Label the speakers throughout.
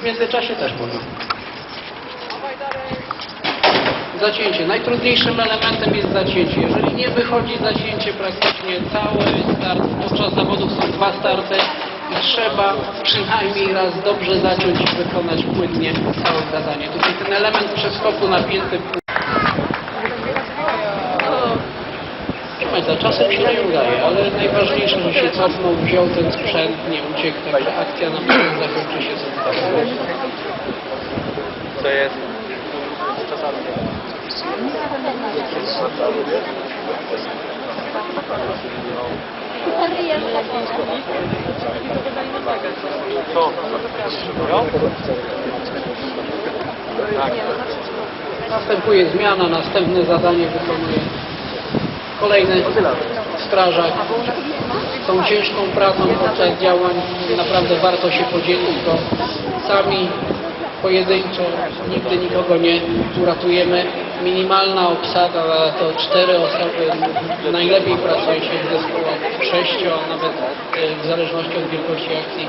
Speaker 1: W międzyczasie też można. Zacięcie. Najtrudniejszym elementem jest zacięcie. Jeżeli nie wychodzi zacięcie praktycznie cały start, podczas zawodów są dwa starty i trzeba przynajmniej raz dobrze zaciąć i wykonać płynnie całe zadanie. Tutaj ten element przeskoku napięty Pamięta, czasem się nie udaje, ale najważniejsze, że się cofnął, wziął ten sprzęt, nie uciekł, także akcja na pewno zakończy się sukcesem.
Speaker 2: Co jest? Czasami. Co? No? Tak.
Speaker 1: Następuje zmiana, następne zadanie wykonuje kolejny strażak. Tą ciężką pracą podczas działań naprawdę warto się podzielić, bo sami pojedynczo nigdy nikogo nie uratujemy. Minimalna obsada to cztery osoby. Najlepiej pracuje się w zespołach sześciu, a nawet e, w zależności od wielkości akcji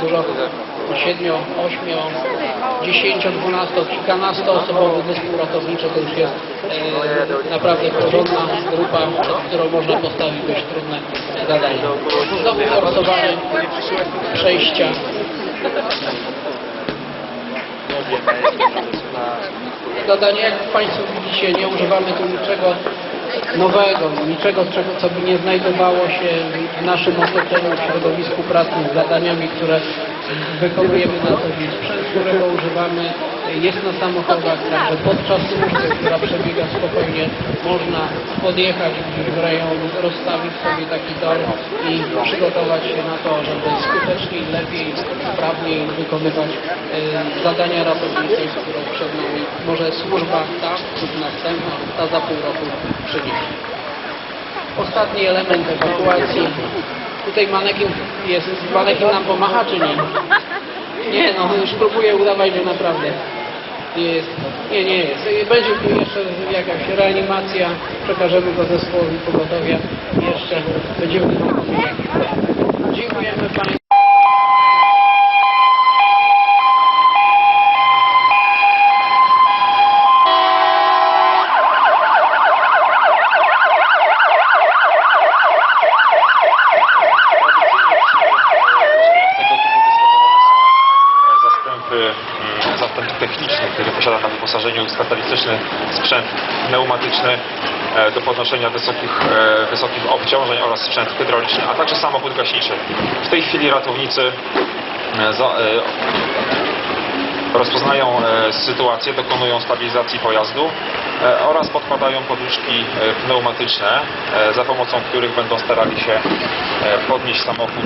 Speaker 1: dużo siedmiu, ośmiu, dziesięciu, dwunastu, kilkunastoosobowy zespół ratowniczy to już jest e, naprawdę porządna grupa, którą można postawić dość trudne zadanie. Znowu forsowane przejścia. Zadanie, jak Państwo widzicie, nie używamy tu niczego nowego, niczego, czego, co by nie znajdowało się w naszym otoczeniu, w środowisku pracy z zadaniami, które wykonujemy na co dzień. Sprzęt, którego używamy jest na samochodach, także podczas służby, która przebiega spokojnie, można podjechać gdzieś w rejon, rozstawić sobie taki tor i przygotować się na to, żeby skuteczniej, lepiej, sprawniej wykonywać e, zadania ratownicze, które przed nami może służba ta lub następna, ta za pół roku przyniesie. Ostatni element ewakuacji. Tutaj manekin jest, manekin nam pomacha czy nie? Nie, no już próbuję udawać, że naprawdę nie jest. Nie, nie jest. Będzie tu jeszcze jakaś reanimacja, przekażemy go zespołowi pogotowia. Jeszcze będziemy. Dziękujemy Państwu.
Speaker 3: Z tego typu dysponowane są e, zastępy, mm, zastęp techniczny, który posiada na wyposażeniu specjalistyczny sprzęt pneumatyczny e, do podnoszenia wysokich, e, wysokich obciążeń oraz sprzęt hydrauliczny, a także samochód gaśniczy. W tej chwili ratownicy e, rozpoznają e, sytuację, dokonują stabilizacji pojazdu e, oraz podkładają poduszki e, pneumatyczne, za pomocą których będą starali się podnieść samochód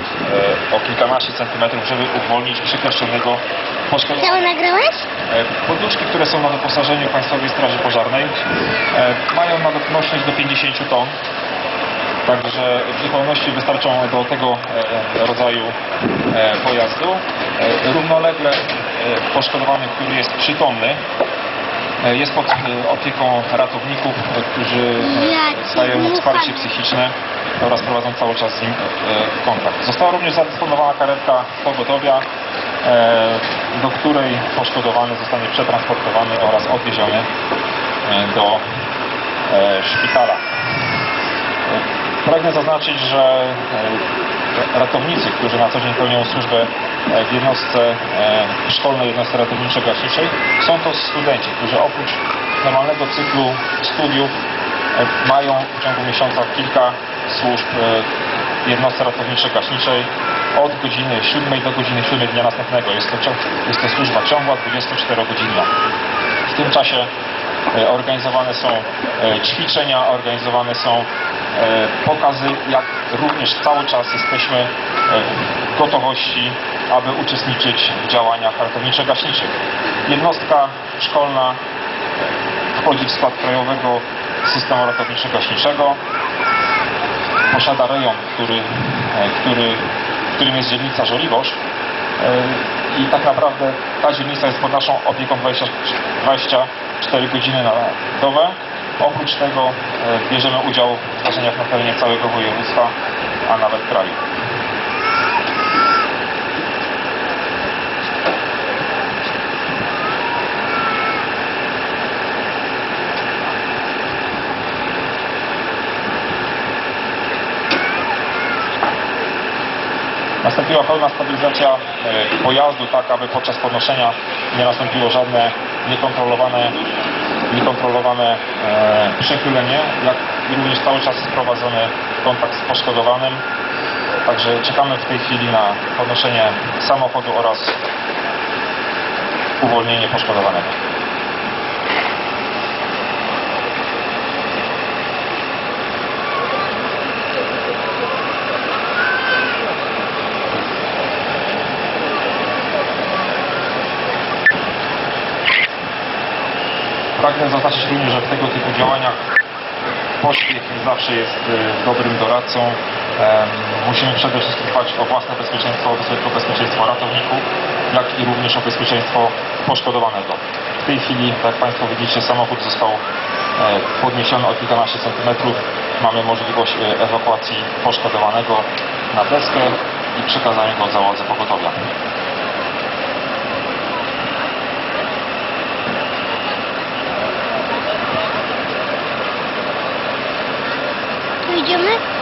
Speaker 3: o kilkanaście centymetrów, żeby uwolnić przekroczonego poszkodowanego.
Speaker 4: Cały nagrałeś?
Speaker 3: Poduszki, które są na wyposażeniu Państwowej Straży Pożarnej mają nawypnośność do 50 ton. Także w zupełności wystarczą do tego rodzaju pojazdu. Równolegle poszkodowany, który jest przytomny, e, jest pod e, opieką ratowników, e, którzy e, dają mu wsparcie psychiczne oraz prowadzą cały czas z nim e, kontakt. Została również zadysponowana karetka pogotowia, e, do której poszkodowany zostanie przetransportowany oraz odwieziony e, do e, szpitala. E, Pragnę zaznaczyć, że e, ratownicy, którzy na co dzień pełnią służbę e, w jednostce e, szkolnej jednostce ratowniczo-gaśniczej, są to studenci, którzy oprócz normalnego cyklu studiów e, mają w ciągu miesiąca kilka służb w jednostce ratowniczo-gaśniczej od godziny 7 do godziny 7 dnia następnego. Jest to, jest to służba ciągła 24-godzinna. W tym czasie organizowane są e, ćwiczenia, organizowane są e, pokazy, jak również cały czas jesteśmy e, w gotowości, aby uczestniczyć w działaniach ratowniczo-gaśniczych. Jednostka szkolna e, wchodzi w skład krajowego systemu ratowniczo-gaśniczego. Posiada rejon, który, e, który, którym jest dzielnica Żoliborz. E, I tak naprawdę ta dzielnica jest pod naszą opieką 20, 4 godziny na dobę. Oprócz tego e, bierzemy udział w zdarzeniach na terenie całego województwa, a nawet kraju. Nastąpiła pełna stabilizacja e, pojazdu, tak aby podczas podnoszenia nie nastąpiło żadne niekontrolowane, niekontrolowane e, przechylenie, jak i również cały czas jest prowadzony kontakt z poszkodowanym. Także czekamy w tej chwili na podnoszenie samochodu oraz uwolnienie poszkodowanego. Pragnę zaznaczyć również, że w tego typu działaniach pośpiech zawsze jest e, dobrym doradcą. Musimy przede wszystkim dbać o własne bezpieczeństwo, o bezpieczeństwo ratowników, jak i również o bezpieczeństwo poszkodowanego. W tej chwili, jak Państwo widzicie, samochód został e, podniesiony o kilkanaście centymetrów. Mamy możliwość e, ewakuacji poszkodowanego na deskę i przekazania go załodze pogotowia.
Speaker 4: Idziemy?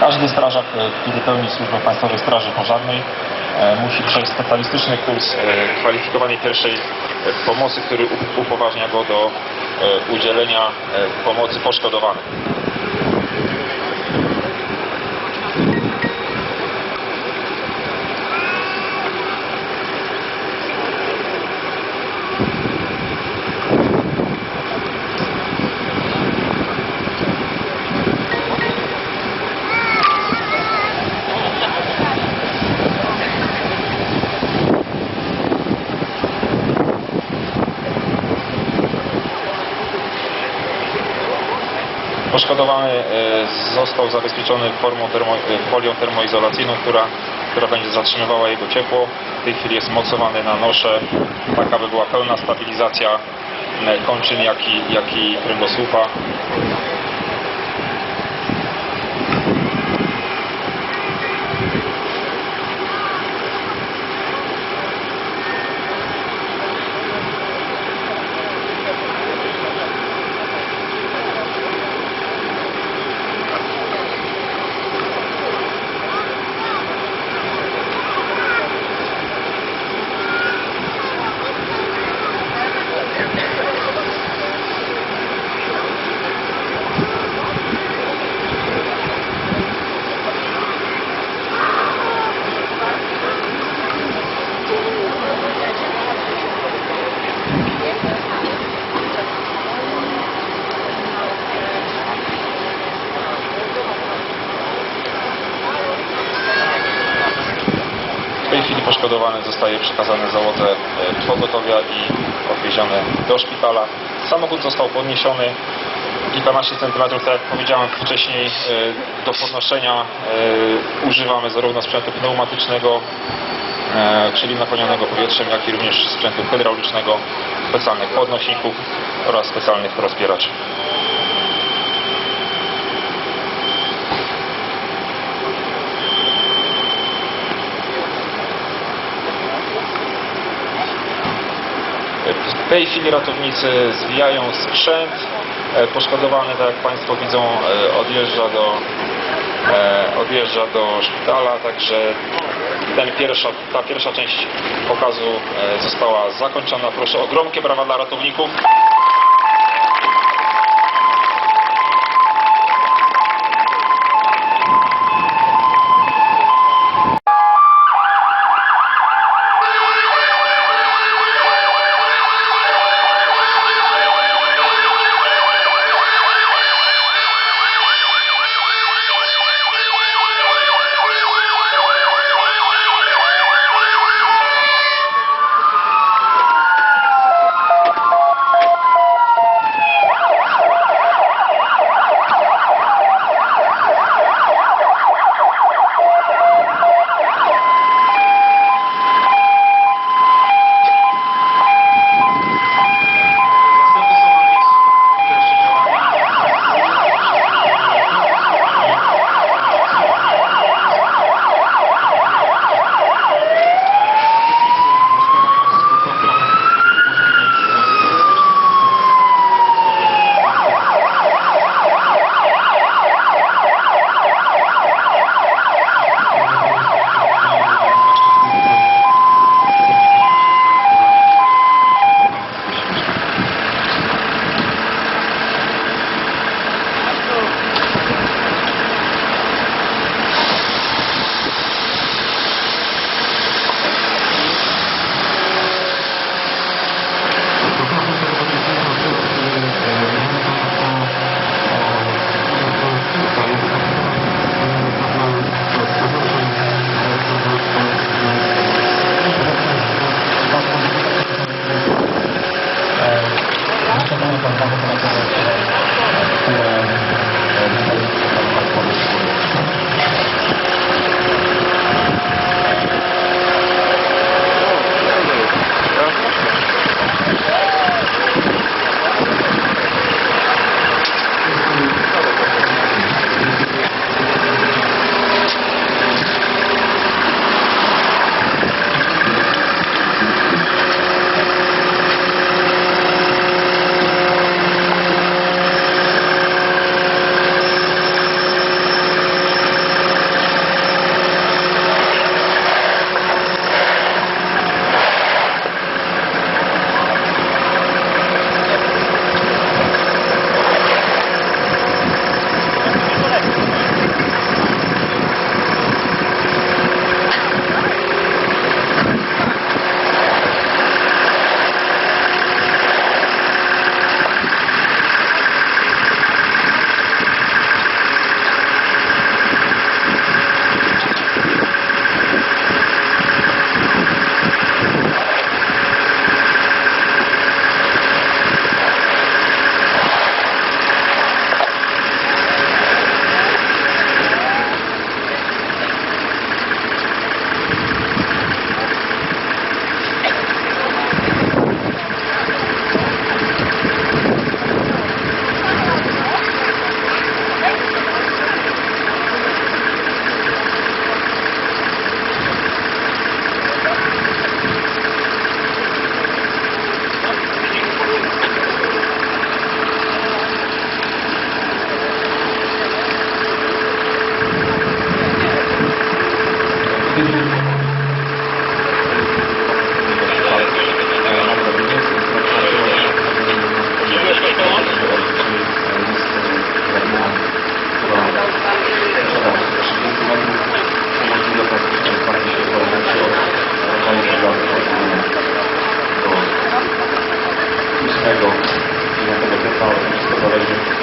Speaker 3: Każdy strażak, e, który pełni służbę Państwowej Straży Pożarnej musi przejść specjalistyczny kurs e, kwalifikowanej pierwszej e, pomocy, który upoważnia go do e, udzielenia e, pomocy poszkodowanym. Poszkodowany e, został zabezpieczony formą termo, e, folią termoizolacyjną, która, która będzie zatrzymywała jego ciepło. W tej chwili jest mocowany na nosze, tak aby była pełna stabilizacja e, kończyn, jak i, jak i kręgosłupa. W tej chwili poszkodowany zostaje przekazany załodze pogotowia i odwieziony do szpitala. Samochód został podniesiony kilkanaście centymetrów, tak jak powiedziałem wcześniej, e, do podnoszenia e, używamy zarówno sprzętu pneumatycznego, e, czyli napełnionego powietrzem, jak i również sprzętu hydraulicznego, specjalnych podnośników oraz specjalnych rozbieraczy. W tej chwili ratownicy zwijają sprzęt. E, Poszkodowany, tak jak Państwo widzą, e, odjeżdża do, e, odjeżdża do szpitala, także ten pierwsza, ta pierwsza część pokazu została zakończona. Proszę o gromkie brawa dla ratowników. Do 8 9 kwietnia, ale to wszystko zależy